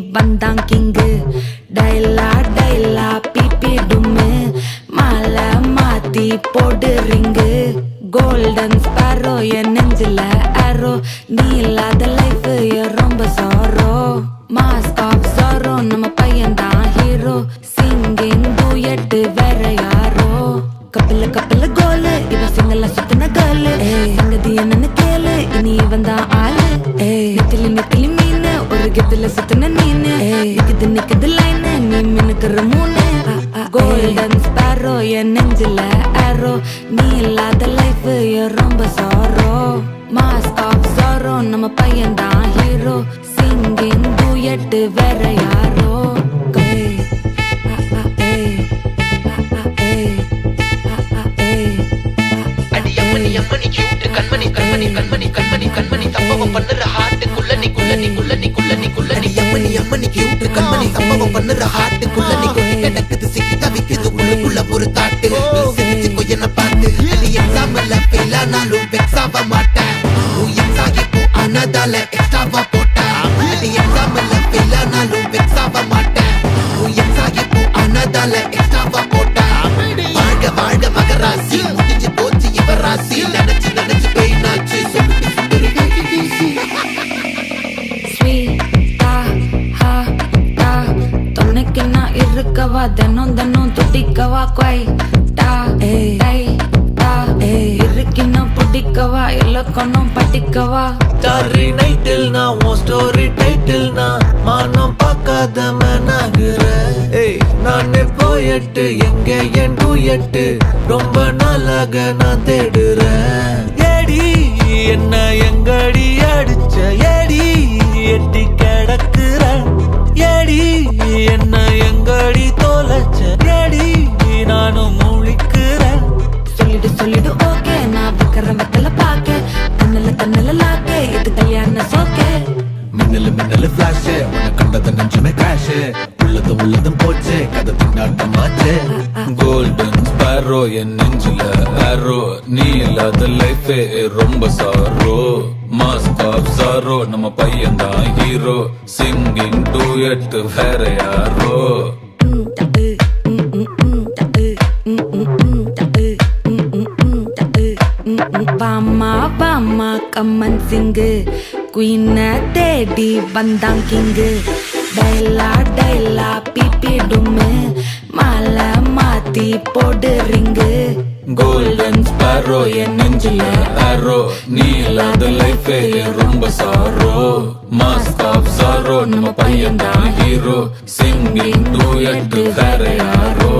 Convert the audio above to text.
வந்தான் king. டைலா டைலா BP டும்மு. மாலை மாத்தி போடு ரிங்கு. கோல்டன் ஸ்பாரோ என் நெஞ்சில ஆரோ நீ இல்லாத லைஃப் ரொம்ப சாரோ மாஸ்க் ஆஃப் சாரோ நம்ம பையன் தான் ஹீரோ சிங்கிங் டூயட்டு வேற யாரோ. கப்பில கப்பில கோலு. இவ சிங்கல சுத்தின கல்லு நிக்குது நிக்குது லைன் நீ மினுக்குற மூணு. கோல்டன் ஸ்பாரோ என் நெஞ்சில ஆரோ நீ இல்லாத லைஃப் ரொம்ப சாரோ மாஸ்க் ஆஃப் சாரோ நம்ம பையன் தான் ஹீரோ சிங்கிங் டூயட் வேற யாரோ? கண்மணி கண்மணி கண்மணி கண்மணி கண்மணி சம்பவம் பண்ணுற ஹார்ட்டுக்குள்ள நீ குள்ள நீ குள்ள நீ குள்ள நீ குள்ள நீ அம்மணி அம்மணி கியூட் கண்மணி சம்பவம் பண்ணுற ஹார்ட்டுக்குள்ள நீ கொட்டி கிடக்குது சிக்கி தவிக்குது உள்ளுக்குள்ள ஒரு தாட்டு. நீ சிரிச்சுக்கோ என்ன பார்த்து அடி எக்ஸாம்ல ஃபெயில் ஆனாலும் வெக்ஸ் ஆக மாட்டேன். உன் எக்ஸா இப்போ ஆனதால எக்ஸ்ட்ராவா போட்டேன் அடி எக்ஸாம்ல ஃபெயில் ஆனாலும் வெக்ஸ் ஆக மாட்டேன். உன் எக்ஸா இப்போ ஆனதால பிடிக்கவா இலக்கணம் படிக்கவா. ஸ்டாரி நைட்டில் நான் உன் ஸ்டோரி டைட்டில் நான் மானம் பார்க்காத மேனாகிற ஏய் நானே போயட்டு எங்க என் டூயட்டு ரொம்ப நாளாக நான் தேடுறேன். ஏடி என்ன எங்கடி அடிச்ச? ஏடி மின்னலு மின்னலு ஃபிளாஷ் உன்னை கண்டத நெஞ்சுமே கிராஷ் உள்ளதும் உள்ளதும் போச்சு. கதை திண்டாட்டமாச்சு கோல்டன் ஸ்பாரோ என் நெஞ்சில ஆரோ நீ இல்லாத லைஃபே ரொம்ப சாரோ மாஸ்க் ஆஃப் சாரோ நம்ம பையன் தான் ஹீரோ சிங்கிங் டூயட் வேற யாரோ. பாமா பாமா கம்மன் சிங்கு. குயின தேடி வந்தான் கிங்கு. டைலா டைலா பிபி மாலை மாத்தி போடு ரிங்கு. கோல்டன் ஸ்பாரோ என் நெஞ்சில ஆரோ நீ இல்லாத லைஃபே ரொம்ப சாரோ மாஸ்க் ஆஃப் சாரோ நம்ம பையன் தான் ஹீரோ சிங்கிங் டூ எட்டு வேற யாரோ.